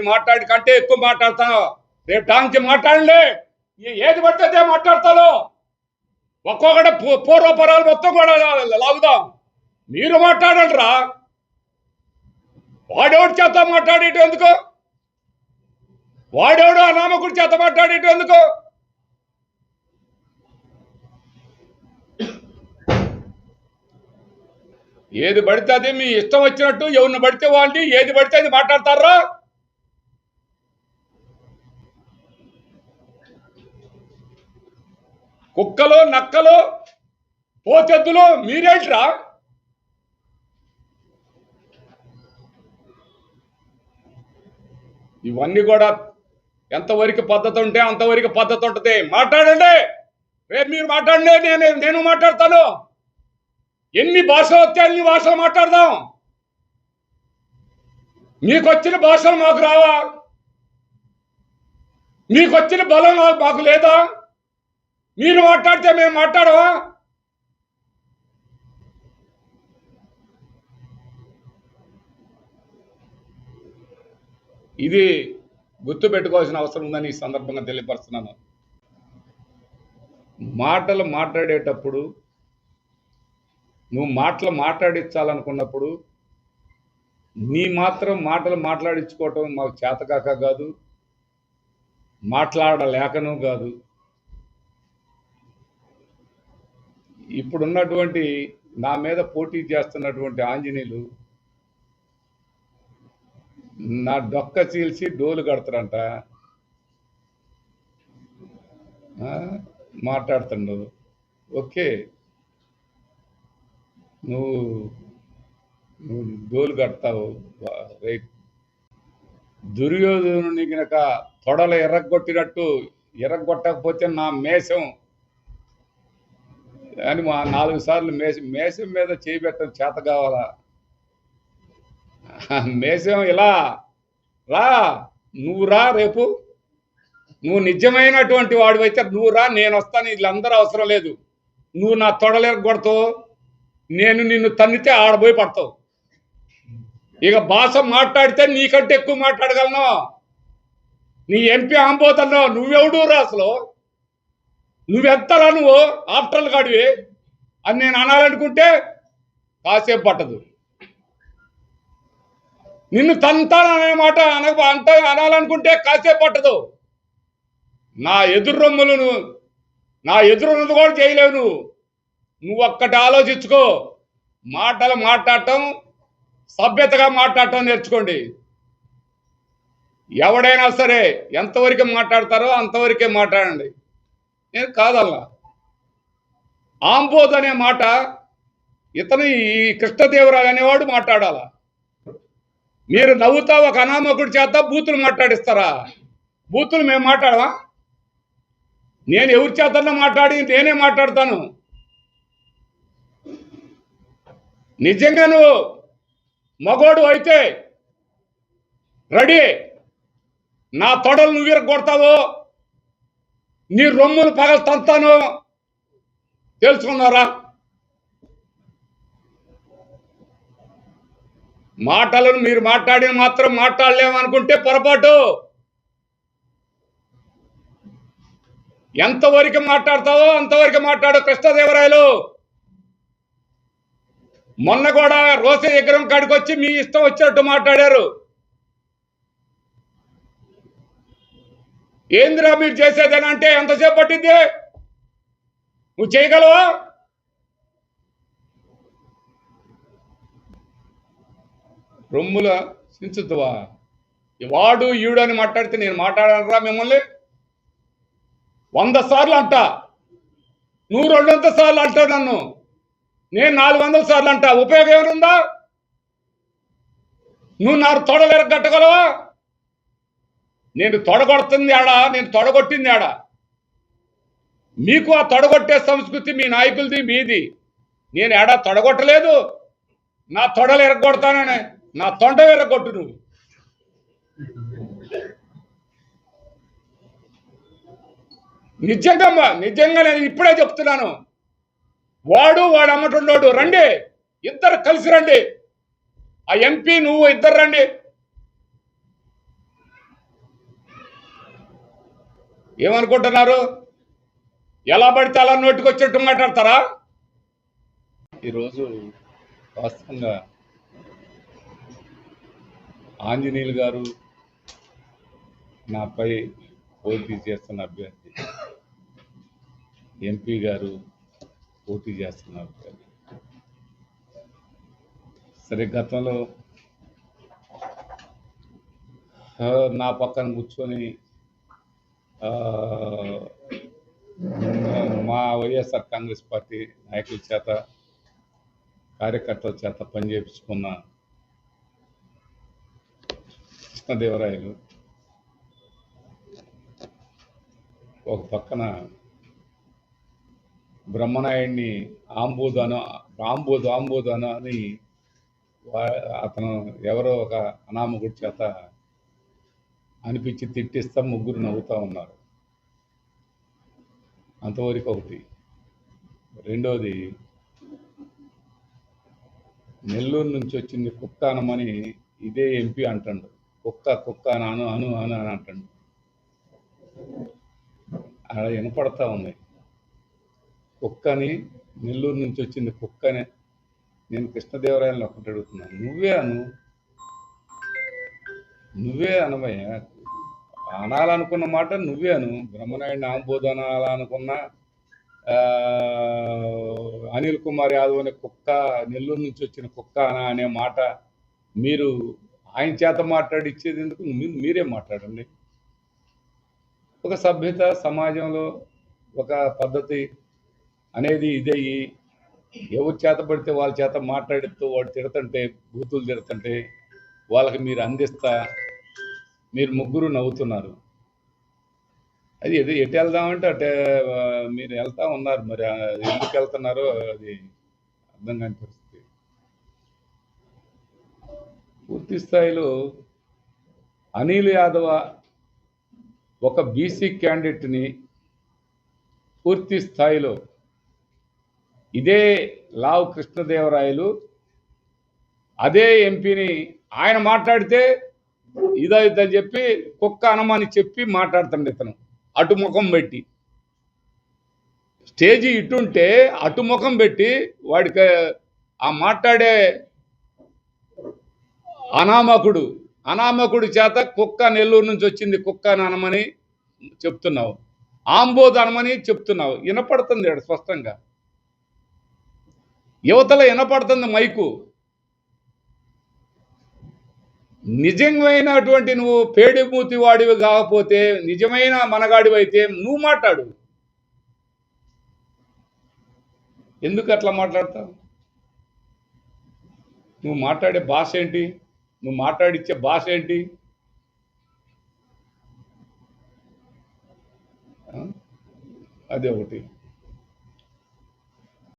నేను మాట్లాడి కంటే ఎక్కువ మాట్లాడతాను. రేపు టాంచి మాట్లాడండి. ఏది పడితే మాట్లాడతాను. ఒక్కొక్కటి పూ- పూర్వపరాలు మొత్తం కూడా లాగుదాం. మీరు మాట్లాడండిరా. వాడెవడి చేత మాట్లాడేటం ఎందుకు? వాడెవడు అనామకుడి చేత మాట్లాడేటం ఎందుకు? ఏది పడితే అది మీ ఇష్టం వచ్చినట్టు ఎవరిని పడితే వాళ్ళని ఏది పడితే అది మాట్లాడతారా? కుక్కలు నక్కలు పోతెద్దులో మీరేంట్రా? ఇవన్నీ కూడా ఎంతవరకు పద్ధతి ఉంటే అంతవరకు పద్ధతి ఉంటుంది. మాట్లాడండి. రేపు మీరు మాట్లాడండి నేను నేను మాట్లాడతాను. ఎన్ని భాషలు వస్తే అన్ని భాషలు మాట్లాడదాం. మీకు వచ్చిన భాషలు మాకు రావా? మీకు వచ్చిన బలం మాకు లేదా? మీరు మాట్లాడితే మేము మాట్లాడవా? ఇది గుర్తు పెట్టుకోవాల్సిన అవసరం ఉందని ఈ సందర్భంగా తెలియపరుస్తున్నాను. మాటలు మాట్లాడేటప్పుడు నువ్వు మాటలు మాట్లాడించాలనుకున్నప్పుడు నీ మాత్రం మాటలు మాట్లాడించుకోవటం మాకు చేతకాక కాదు మాట్లాడలేకనూ కాదు. ఇప్పుడున్నటువంటి నా మీద పోటీ చేస్తున్నటువంటి ఆంజనేయులు నా డొక్క చీల్చి డోలు కడతారంట. మాట్లాడుతుండు ఓకే. నువ్వు నువ్వు డోలు కడతావు. రైట్ దుర్యోధనుని గనక తొడలు ఎర్రగొట్టినట్టు ఎర్రగొట్టకపోతే నా మేషం అని మా నాలుగు సార్లు మేషం మేసం మీద చేయబెట్టడం చేత కావాలా? మేసం ఇలా రా నువ్వు రా రేపు. నువ్వు నిజమైనటువంటి వాడివైతే నువ్వు రా నేను వస్తాను వీళ్ళందరూ అవసరం లేదు. నువ్వు నా తొడలేరు కొడతావు నేను నిన్ను తన్నితే ఆడబోయి పడతావు. ఇక భాష మాట్లాడితే నీకంటే ఎక్కువ మాట్లాడగలను? నీ ఎంపీ ఆంబోతున్నావు నువ్వెవడు రా అసలు? నువ్వెంతరా నువ్వు? ఆఫ్టర్లు కాడివి అని నేను అనాలనుకుంటే కాసేపు పట్టదు. నిన్ను తంతాననే మాట అనక అంత అనాలనుకుంటే కాసేపు పట్టదు. నా ఎదురు నువ్వు నా ఎదురున్నది కూడా చేయలేవు నువ్వు. నువ్వు ఒక్కటి ఆలోచించుకో. మాటలు మాట్లాడటం సభ్యతగా మాట్లాడటం నేర్చుకోండి. ఎవడైనా సరే ఎంతవరకు మాట్లాడతారో అంతవరకే మాట్లాడండి. నేను కాదల్లా? ఆంబోద్ అనే మాట ఇతను ఈ కృష్ణదేవరాయలు అనేవాడు మాట్లాడాలా. మీరు నవ్వుతా ఒక అనామకుడి చేత బూతులు మాట్లాడిస్తారా? బూతులు మేము మాట్లాడవా నేను ఎవరి చేతన్నా మాట్లాడి నేనే మాట్లాడతాను. నిజంగా నువ్వు మగోడు అయితే రెడీ. నా తొడలు నువ్వు కొడతావు నీ రొమ్ములు పగలు తంతాను తెలుసుకున్నారా? మాటలను మీరు మాట్లాడిన మాత్రం మాట్లాడలేమనుకుంటే పొరపాటు. ఎంతవరకు మాట్లాడతావో అంతవరకు మాట్లాడు కృష్ణదేవరాయలు. మొన్న కూడా రోసే విగ్రహం కాడికి వచ్చి మీ ఇష్టం వచ్చినట్టు మాట్లాడారు. ఏందిరా మీరు చేసేదని అంటే ఎంతసేపు పట్టింది? నువ్వు చేయగలవా? రొమ్ముల సించుద్దువా వాడు ఈడు అని మాట్లాడితే నేను మాట్లాడాలరా మిమ్మల్ని? వంద సార్లు అంట. నువ్వు రెండు వందల సార్లు అంటావు నన్ను. నేను నాలుగు వందల సార్లు అంటా. ఉపయోగం ఏమైనా నువ్వు నా తొడలు కట్టగలవా? నేను తొడగొడుతుంది ఆడా నేను తొడగొట్టింది ఆడా. మీకు ఆ తొడగొట్టే సంస్కృతి మీ నాయకులది మీది. నేను ఏడా తొడగొట్టలేదు. నా తొడలు ఎరగొడతానని నా తొండ ఎరగొట్టు నువ్వు. నిజంగా అమ్మా, నిజంగా నేను ఇప్పుడే చెప్తున్నాను. వాడు వాడు అమ్మటుండోడు రండి. ఇద్దరు కలిసి రండి. ఆ ఎంపీ నువ్వు ఇద్దరు రండి. ఏమనుకుంటున్నారు? ఎలా పడితే అలా నోటికొచ్చినట్టు మాట్లాడతారా? ఈరోజు వాస్తవంగా ఆంజనేయులు గారు నాపై పోటీ చేస్తున్న అభ్యర్థి ఎంపీ గారు పోటీ చేస్తున్న అభ్యర్థి. సరే గతంలో నా పక్కన కూర్చొని మా వైఎస్ఆర్ కాంగ్రెస్ పార్టీ నాయకుల చేత కార్యకర్తల చేత పనిచేపించుకున్న కృష్ణదేవరాయలు ఒక పక్కన బ్రహ్మనాయుడిని ఆంబూదాను ఆంబూదు ఆంబూదాను అని అతను ఎవరో ఒక అనామకుడి చేత అనిపించి తిట్టిస్తా ముగ్గురు నవ్వుతూ ఉన్నారు. అంతవరకు ఒకటి. రెండోది నెల్లూరు నుంచి వచ్చింది కుక్క అనమని ఇదే ఎంపీ అంటాడు. కుక్క కుక్క అని అను అను అను అని అంటాడు. అలా వినపడతా ఉంది కుక్కని నెల్లూరు నుంచి వచ్చింది కుక్కనే. నేను కృష్ణదేవరాయలను ఒకటి అడుగుతున్నాను నువ్వే అను. నువ్వే అనవయ్య. అనాలనుకున్న మాట నువ్వే అను. బ్రహ్మనాయుడిని ఆంబోధు అనాలనుకున్నా అనిల్ కుమార్ యాదవ్ అనే కుక్క నెల్లూరు నుంచి వచ్చిన కుక్క అనా అనే మాట మీరు ఆయన చేత మాట్లాడిచ్చేది ఎందుకు? మీరే మాట్లాడండి. ఒక సభ్యత సమాజంలో ఒక పద్ధతి అనేది ఇదయ్యి ఎవరి చేత పడితే వాళ్ళ చేత మాట్లాడిస్తూ వాడు తిడుతుంటే బూతులు తిడుతుంటే వాళ్ళకి మీరు అందిస్తా మీరు ముగ్గురు నవ్వుతున్నారు. అది ఎటు ఎటు వెళ్దామంటే అటే మీరు వెళ్తా ఉన్నారు. మరి ఎందుకు వెళ్తున్నారో అది అర్థం కాని పరిస్థితి. పూర్తి స్థాయిలో అనిల్ యాదవ ఒక బీసీ క్యాండిడేట్ని పూర్తి స్థాయిలో ఇదే లావు కృష్ణదేవరాయలు అదే ఎంపీని ఆయన మాట్లాడితే ఇదని చెప్పి కుక్క అనమని చెప్పి మాట్లాడుతుండే ఇతను. అటు ముఖం పెట్టి. స్టేజీ ఇటుంటే అటు ముఖం పెట్టి వాడికి ఆ మాట్లాడే అనామకుడు అనామకుడి చేత కుక్క నెల్లూరు నుంచి వచ్చింది కుక్క అని అనమని చెప్తున్నావు. ఆంబోద్ అనమని చెప్తున్నావు. వినపడుతుంది స్పష్టంగా. యువతల వినపడుతుంది మైకు. నిజమైనటువంటి నువ్వు పేడిమూతి వాడివి కాకపోతే నిజమైన మనగాడివి అయితే నువ్వు మాట్లాడు. ఎందుకు అట్లా మాట్లాడతావు? నువ్వు మాట్లాడే భాష ఏంటి? నువ్వు మాట్లాడిచ్చే భాష ఏంటి? అదే ఒకటి.